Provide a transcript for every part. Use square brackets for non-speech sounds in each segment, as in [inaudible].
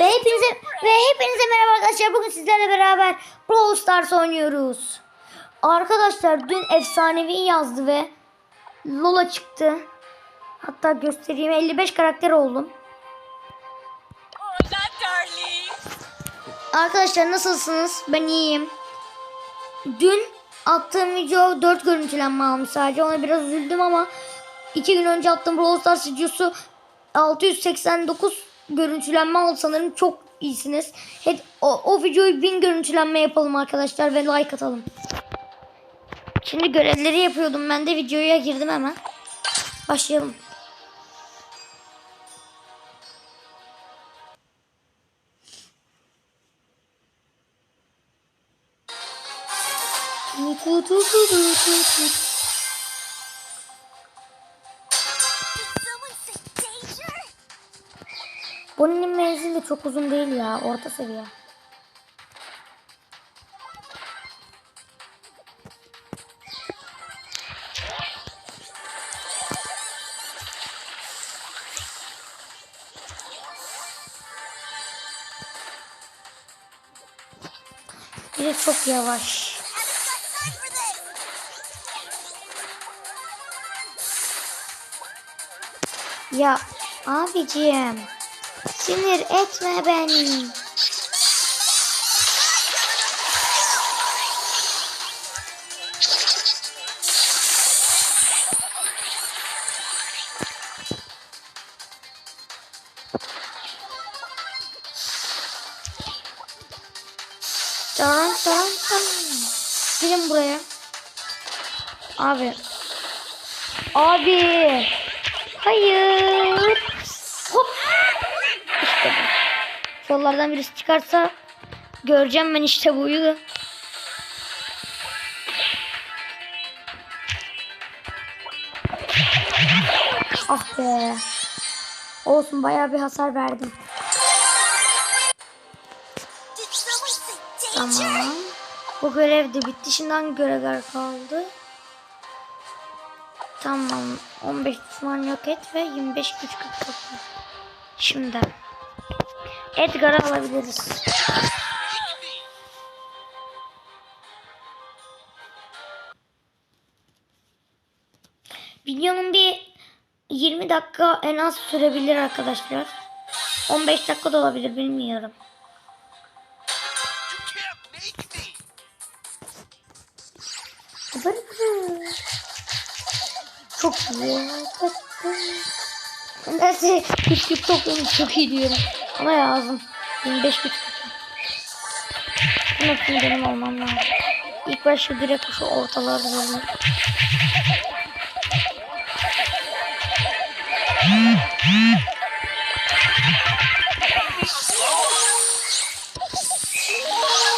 Ve hepinize ve hepinize merhaba arkadaşlar. Bugün sizlerle beraber Brawl Stars oynuyoruz. Arkadaşlar dün efsanevi yazdı ve Lola çıktı. Hatta göstereyim 55 karakter oldum. Darling. Arkadaşlar nasılsınız? Ben iyiyim. Dün attığım video 4 görüntülenme almış sadece. Ona biraz üzüldüm ama 2 gün önce attığım Brawl Stars videosu 689 görüntülenme aldı sanırım. Çok iyisiniz. Hadi o, o videoyu 1000 görüntülenme yapalım arkadaşlar ve like atalım. Şimdi görevleri yapıyordum. Ben de videoya girdim hemen. Başlayalım. Someone Bonnie'nin menzili de çok uzun değil ya. Orta seviye. Bir çok yavaş. Ya abicim sinir etme beni. Tamam tamam tamam. Gelin buraya. Abi. Abi. Hayır. Hop. İşte bu. Yollardan birisi çıkarsa göreceğim ben işte buyu da. Ah be. Olsun bayağı bir hasar verdim. Tamam. Bu görev de bitti. Şimdi hangi görevler kaldı? Tamam. 15 düşman yok et ve 25 güç kapı. Şimdi. Edgar'ı alabiliriz. Videonun bir 20 dakika en az sürebilir arkadaşlar. 15 dakika da olabilir bilmiyorum. Çok iyi. Neyse güç güç toplamış çok iyi diyorum. Ama lazım. 25 güç Bunun hepsini benim olmam lazım. İlk başta direkt şu ortalarda bölüm.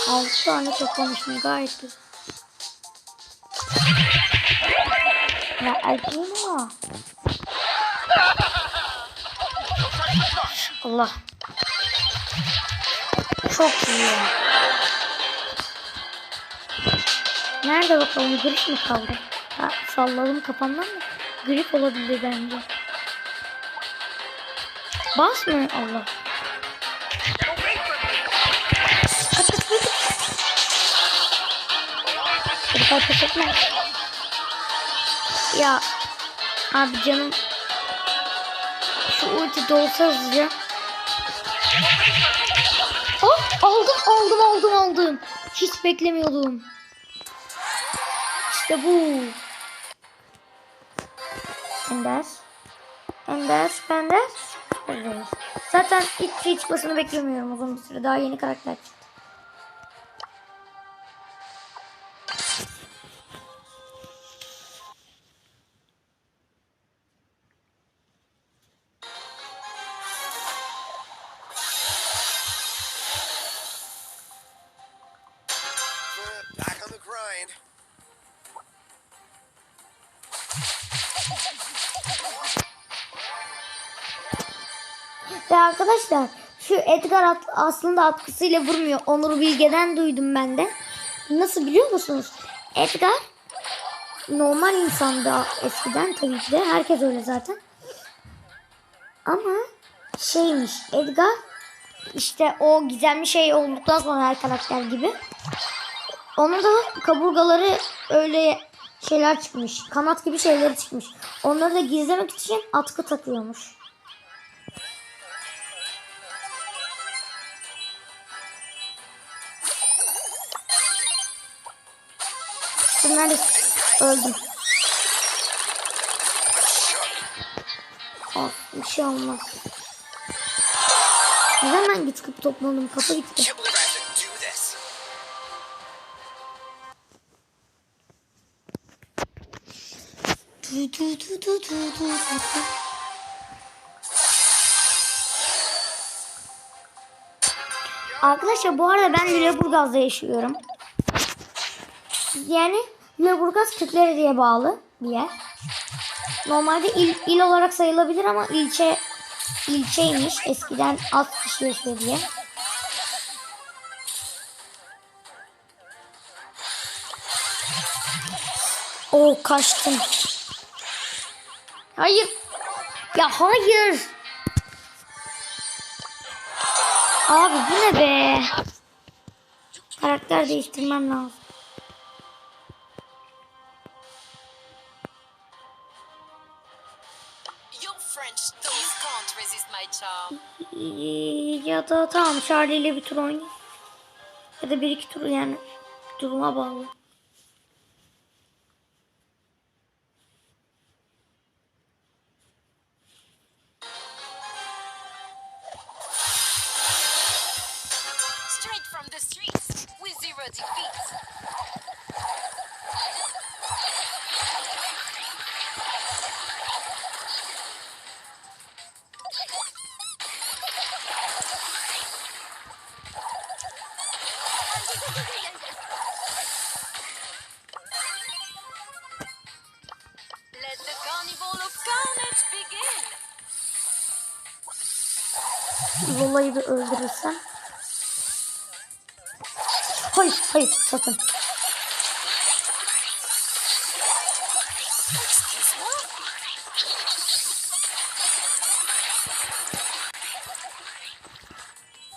Altı tane toplamışım gayet güzel. Ya Alpina. Allah. Çok iyi. Nerede bakalım grip mi kaldı? Ha, salladım kafamdan mı? Grip olabilir bence. Bas mı? Allah. Ya abi canım şu ulti dolsa hızlıca. Oh aldım aldım aldım aldım. Hiç beklemiyordum. İşte bu. Ender. Ender. Ender. Evet. Zaten hiç şey çıkmasını beklemiyorum uzun bir süre. Daha yeni karakter çıktı. Ve arkadaşlar şu Edgar at- aslında atkısıyla vurmuyor. Onur Bilge'den duydum ben de. Nasıl biliyor musunuz? Edgar normal insandı eskiden tabii ki de. Herkes öyle zaten. Ama şeymiş Edgar işte o gizemli şey olduktan sonra her karakter gibi onun da kaburgaları öyle şeyler çıkmış. Kanat gibi şeyleri çıkmış. Onları da gizlemek için atkı takıyormuş. Dur neredesin? Öldüm. Of, bir şey olmaz. Neden ben git topladım? Kapı gitti. Arkadaşlar bu arada ben Lüleburgaz'da yaşıyorum. Yani Lüleburgaz Kırklareli'ye bağlı bir yer. Normalde il, il olarak sayılabilir ama ilçe ilçeymiş. Eskiden az kişi yaşıyor diye. O kaçtım. Hayır. Ya hayır. Abi bu ne be? Karakter değiştirmem lazım. Ya da tamam Charlie ile bir tur oynayayım. Ya da bir iki tur yani duruma bağlı.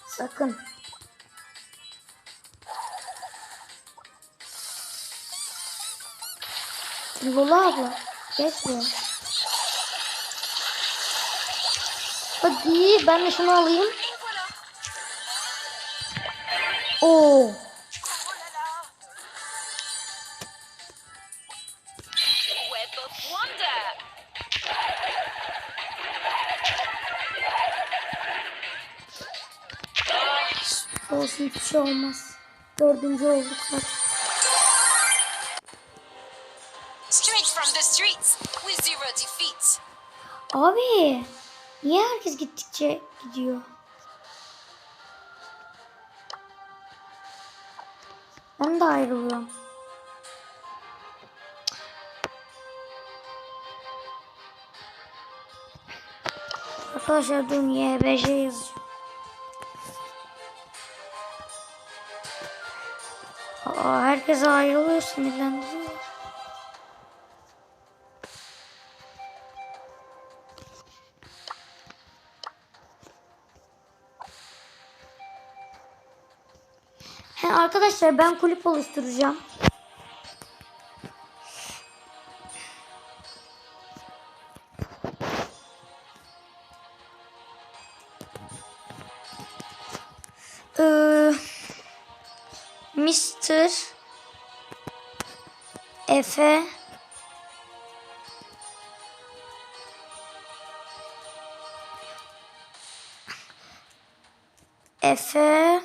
Sakın. Lola abla. Geç buraya. Hadi ben de şunu alayım. Olmaz. Dördüncü olduk zaten. Straight from the streets with zero defeats. Abi. Niye herkes gittikçe gidiyor? Ben de ayrılıyorum. Arkadaşlar durun YBJ yazacağım. Aa, herkes ayrılıyor sinirlendiriyor. He, arkadaşlar ben kulüp oluşturacağım. Ee, Mr. Efe Efe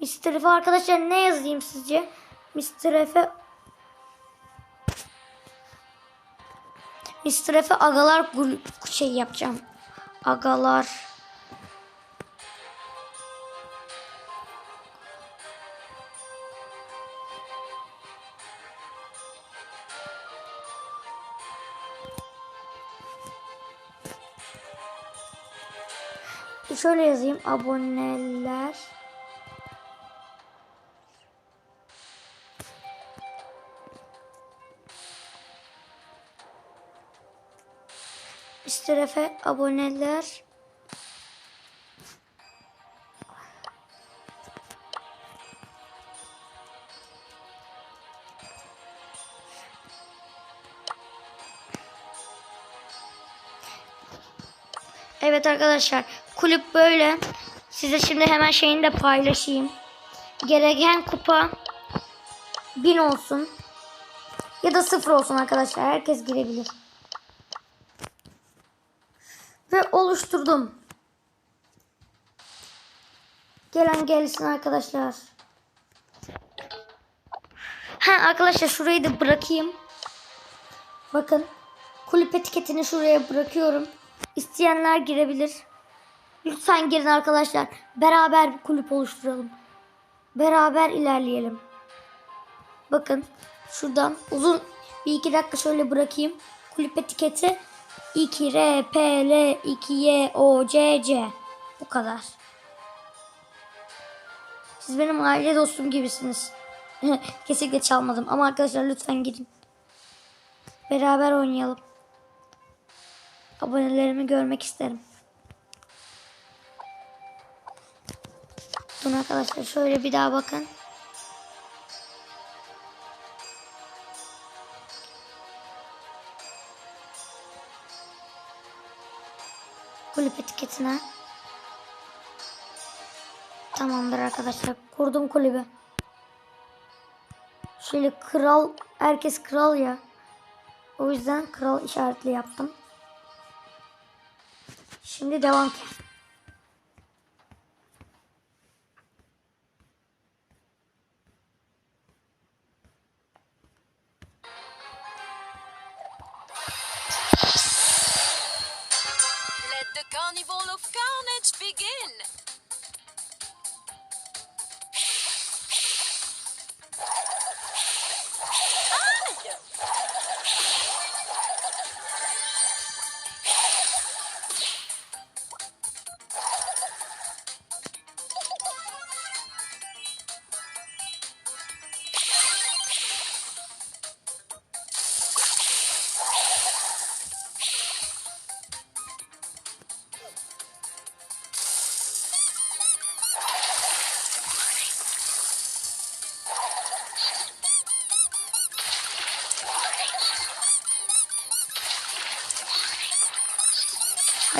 Mr. Efe arkadaşlar ne yazayım sizce? Mr. Efe Mr. Efe agalar şey yapacağım. Agalar Şöyle yazayım. Aboneler Efe aboneler. Evet arkadaşlar kulüp böyle. Size şimdi hemen şeyini de paylaşayım. Gereken kupa 1000 olsun. Ya da sıfır olsun arkadaşlar. Herkes girebilir. Ve oluşturdum. Gelen gelsin arkadaşlar. Ha arkadaşlar şurayı da bırakayım. Bakın. Kulüp etiketini şuraya bırakıyorum. İsteyenler girebilir. Lütfen girin arkadaşlar. Beraber bir kulüp oluşturalım. Beraber ilerleyelim. Bakın şuradan uzun bir iki dakika şöyle bırakayım. Kulüp etiketi 2 R P L 2 Y O C C. Bu kadar. Siz benim aile dostum gibisiniz. [laughs] Kesinlikle çalmadım ama arkadaşlar lütfen gidin. Beraber oynayalım. Abonelerimi görmek isterim. Dur arkadaşlar şöyle bir daha bakın. Kulüp etiketine. Tamamdır arkadaşlar. Kurdum kulübü. Şöyle kral, herkes kral ya. O yüzden kral işaretli yaptım. Şimdi devam ki.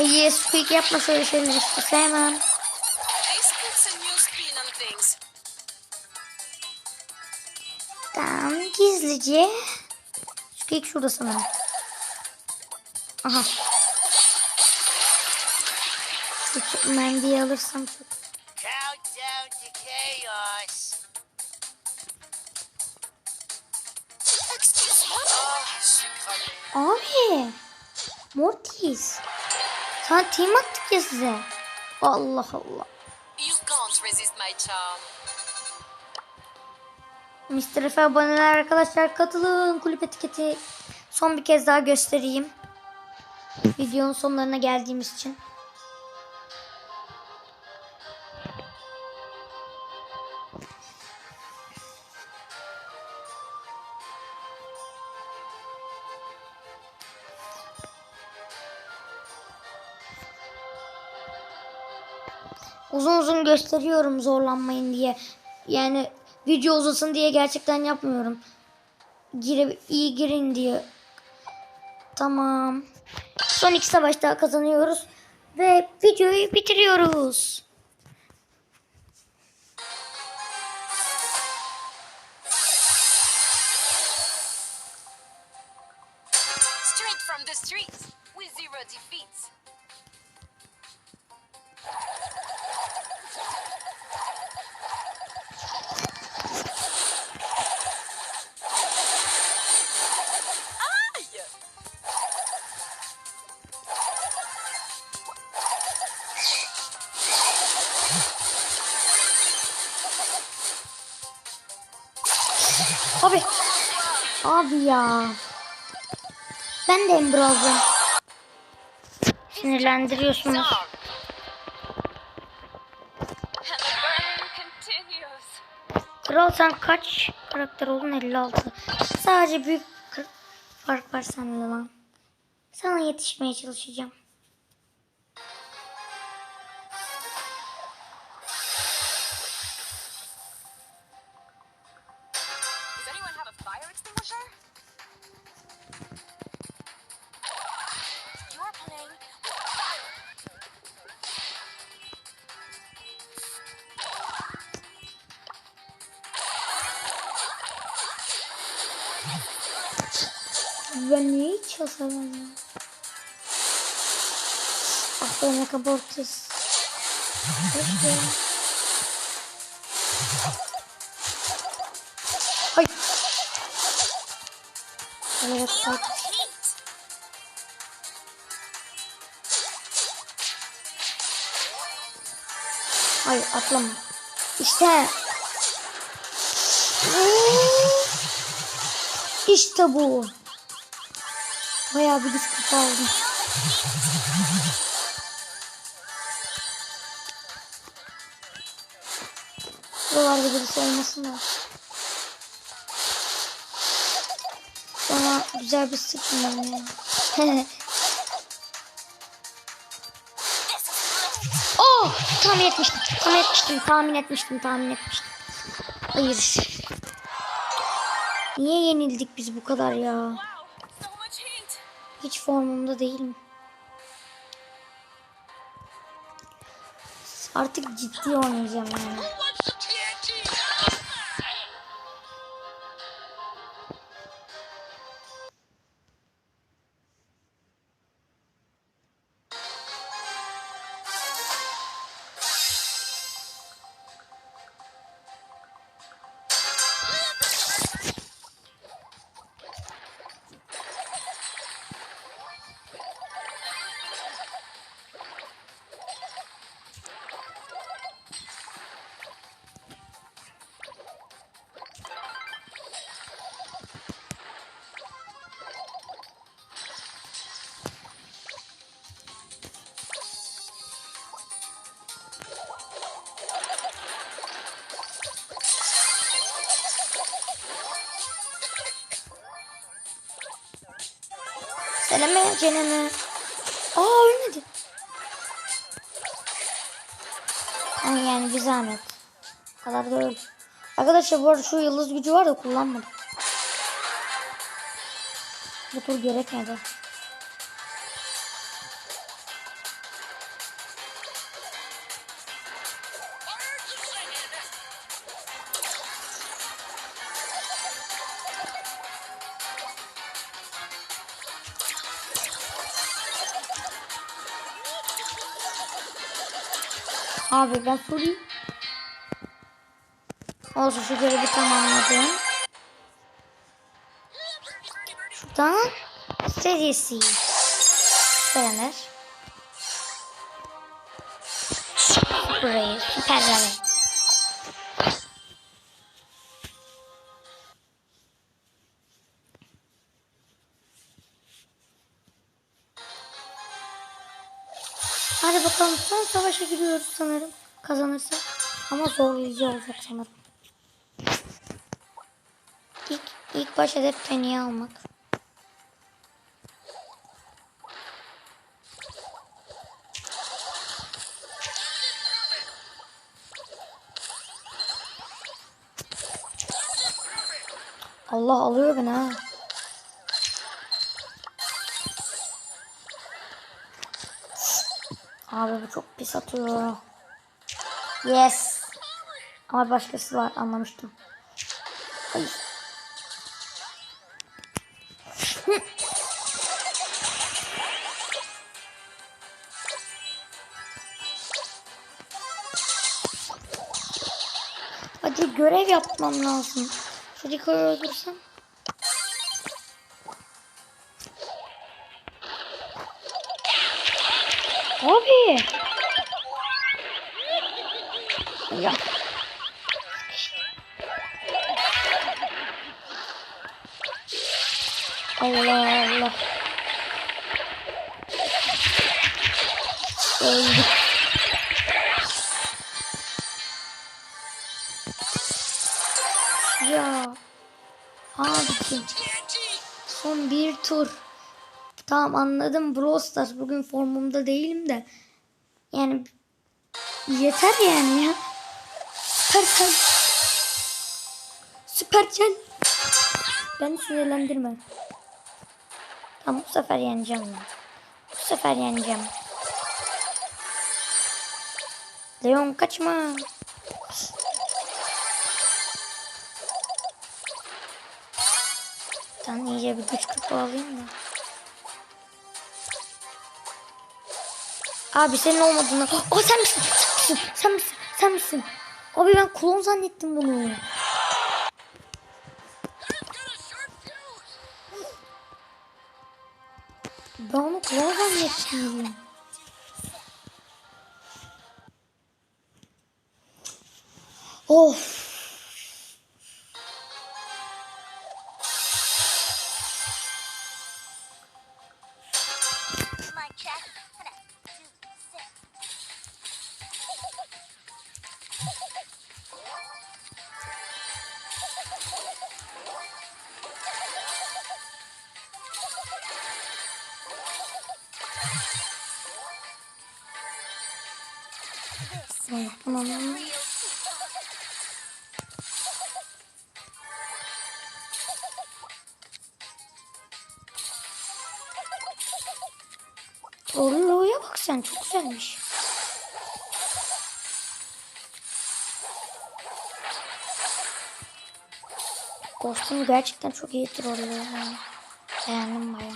Ay squeak yapma şöyle şeyler işte sevmem. Tamam gizlice. Squeak şurada sanırım. Aha. Şu mendili alırsam çok. Abi. Mortis. Sana team attık ya size. Allah Allah. You can't resist my charm. Mr. Efe aboneler arkadaşlar katılın kulüp etiketi. Son bir kez daha göstereyim. Videonun sonlarına geldiğimiz için. Uzun gösteriyorum zorlanmayın diye. Yani video uzasın diye gerçekten yapmıyorum. Gire, iyi girin diye. Tamam. Son iki savaş daha kazanıyoruz. Ve videoyu bitiriyoruz. Ya. Ben de Ember. Sinirlendiriyorsunuz. Kral sen kaç karakter oldun? 56. Sadece büyük fark var lan. Sana yetişmeye çalışacağım. Niye hiç hasarlamıyorum? Ah be ne kaportuz. Ay. Evet, Feel bak. the heat. Hayır atlama. İşte. İşte bu. Bayağı bir kutu aldım. Buralarda birisi olmasın da. Sonra güzel bir sıkmayalım [laughs] ya. oh! Tahmin etmiştim. Tahmin etmiştim. Tahmin etmiştim. Tahmin etmiştim. Hayır. Niye yenildik biz bu kadar ya? Hiç formumda değilim. Artık ciddi oynayacağım yani. Seleme Ceneme. Aa ölmedi. Ama yani bir zahmet. O kadar da öl. Arkadaşlar bu arada şu yıldız gücü var da kullanmadım. Bu tur gerekmedi. Abi ben sorayım. Olsun şu görevi tamamladım. Şuradan serisi. Beğenir. Burayı süper rally. Hadi bakalım son savaşa gidiyoruz sanırım. Kazanırsak. Ama zorlayıcı olacak sanırım. İlk, ilk baş hedef Penny'i almak. Allah alıyor beni ha. Abi bu çok pis atıyor. Yes. Ama başkası var anlamıştım. Hayır. [laughs] Hadi görev yapmam lazım. Şu Rico'yu öldürsem. Abi. Ya. Allah Allah. Öldük. Ya. Abicim. Son bir tur. Tamam anladım Brawl Stars bugün formumda değilim de. Yani yeter yani ya. Süpersel. Süpersel. Beni sinirlendirme. Tamam bu sefer yeneceğim ben. Bu sefer yeneceğim. Leon kaçma. Ben iyice bir güç kapı alayım da. Abi senin olmadığını... O sen misin? Sen misin? Sen misin? Sen misin? Abi ben klon zannettim bunu. Ben onu klon zannettim. Of. Orlo'ya bak sen çok güzelmiş. Kostümü gerçekten çok iyi trollüyor. Beğendim baya.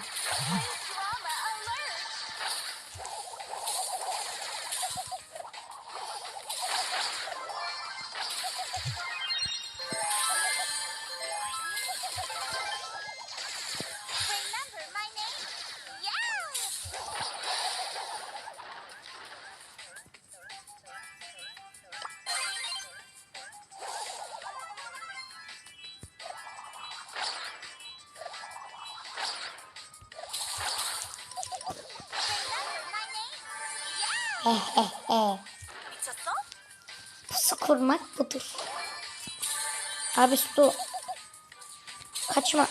Pusu kurmak budur. Abi su. Kaçma.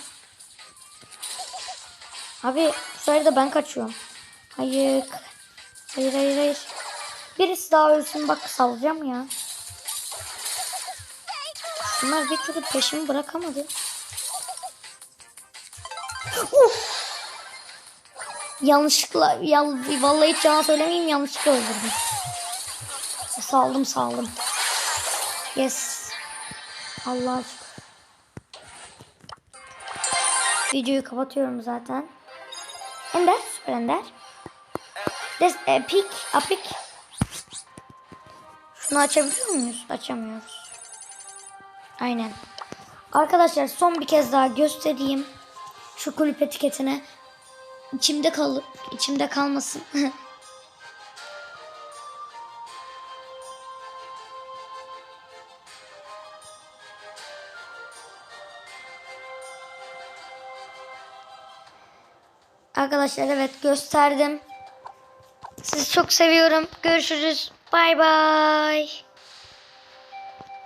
Abi bu de ben kaçıyorum. Hayır. Hayır hayır hayır. Birisi daha ölsün bak salacağım ya. Bunlar bir türlü peşimi bırakamadı. Uf! Yanlışlıkla, ya, vallahi hiç yalan söylemeyeyim yanlışlıkla öldürdüm. Saldım saldım. Yes. Allah şükür. Videoyu kapatıyorum zaten. Ender, süper Ender. Des, e, pik, apik. Şunu açabiliyor muyuz? Açamıyoruz. Aynen. Arkadaşlar son bir kez daha göstereyim. Şu kulüp etiketine. İçimde kal içimde kalmasın. [laughs] Arkadaşlar evet gösterdim. Sizi çok seviyorum. Görüşürüz. Bay bay.